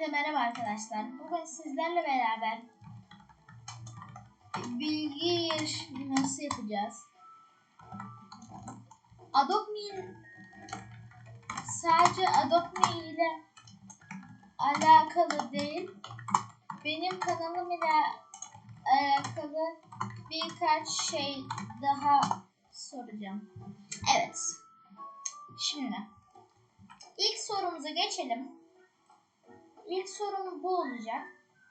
Hepinize merhaba arkadaşlar. Bugün sizlerle beraber bilgi yarışması yapacağız. Adopt Me sadece Adopt Me ile alakalı değil. Benim kanalım ile alakalı birkaç şey daha soracağım. Evet. Şimdi ilk sorumuza geçelim. İlk sorum bu olacak.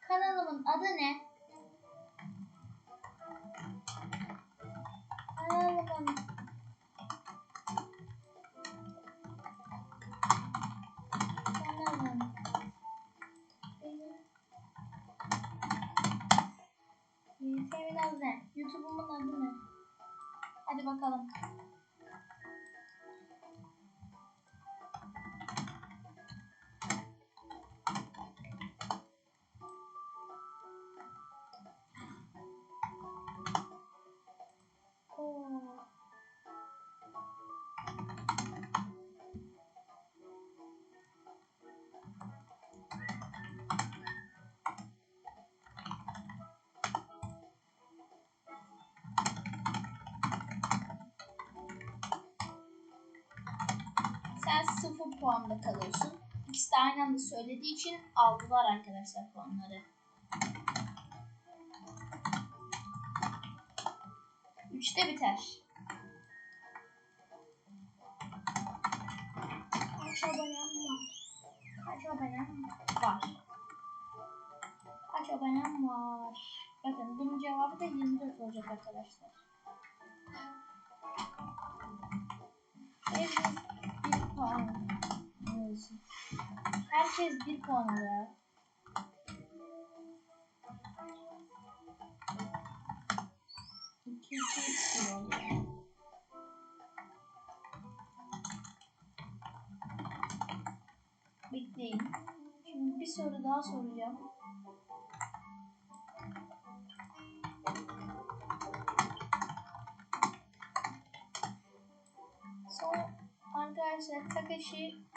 Kanalımın adı ne? Kanalımın kanalım adı ne? YouTube'umun adı ne? Hadi bakalım. Sen sıfır puanda kalıyorsun. İkisi de aynı anda söylediği için aldılar arkadaşlar puanları. Üçte biter. Kaç abonem var? Kaç abonem var? Kaç abonem var? Bakın bunun cevabı da 24 olacak arkadaşlar. Herkes bir puan. İki, iki, iki oluyor. Bekleyin. Şimdi bir soru daha soracağım. Son arkadaşlar Takashi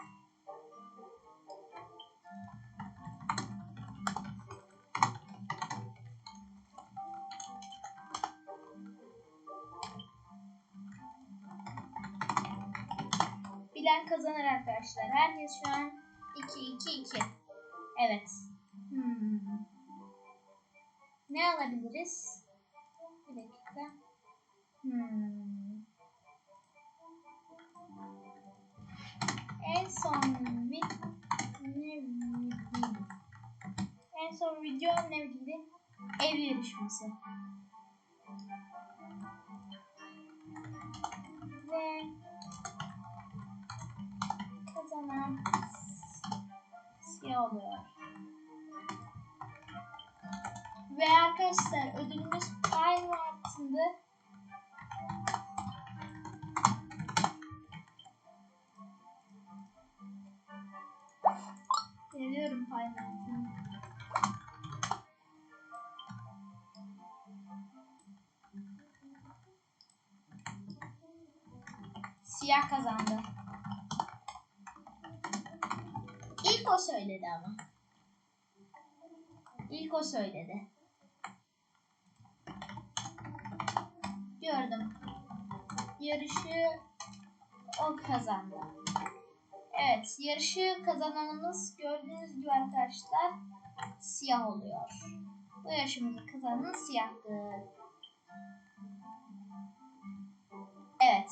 Bilen kazanır arkadaşlar. Herkes şu an 2 2 2. Evet. Hmm. Ne alabiliriz? Bir dakika. Hmm. En son vid ne video? En son video ne videoydu? Ev yarışması. Ve kazanan siyah oluyor. Ve arkadaşlar ödülümüz Prime altında Veriyorum Prime altını. Siyah kazandı. İlk o söyledi ama. İlk o söyledi. Gördüm. Yarışı o kazandı. Evet, yarışı kazananımız gördüğünüz gibi arkadaşlar siyah oluyor. Bu yarışımızı kazanan siyahtı. Evet.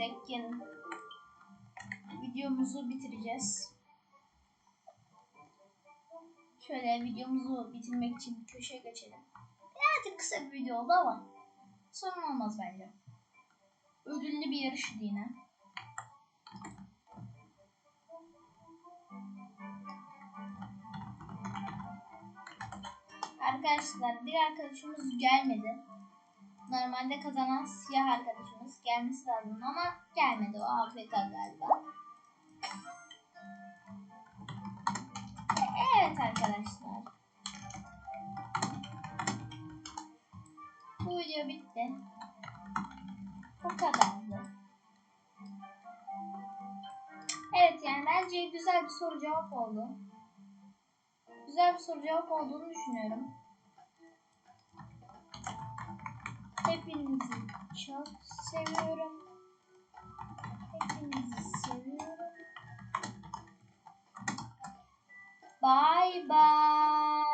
Bitirek gelin. Videomuzu bitireceğiz. Şöyle videomuzu bitirmek için köşeye geçelim. Birazcık kısa bir video oldu ama sorun olmaz bence. Ödüllü bir yarıştı yine. Arkadaşlar bir arkadaşımız gelmedi. Normalde kazanan siyah arkadaşımız gelmesi lazım ama gelmedi o AFK galiba. Evet arkadaşlar. video bitti. Bu kadardı. Evet yani bence güzel bir soru cevap oldu. Güzel bir soru cevap olduğunu düşünüyorum. Hepinizi çok seviyorum. Hepinizi seviyorum. Bye bye.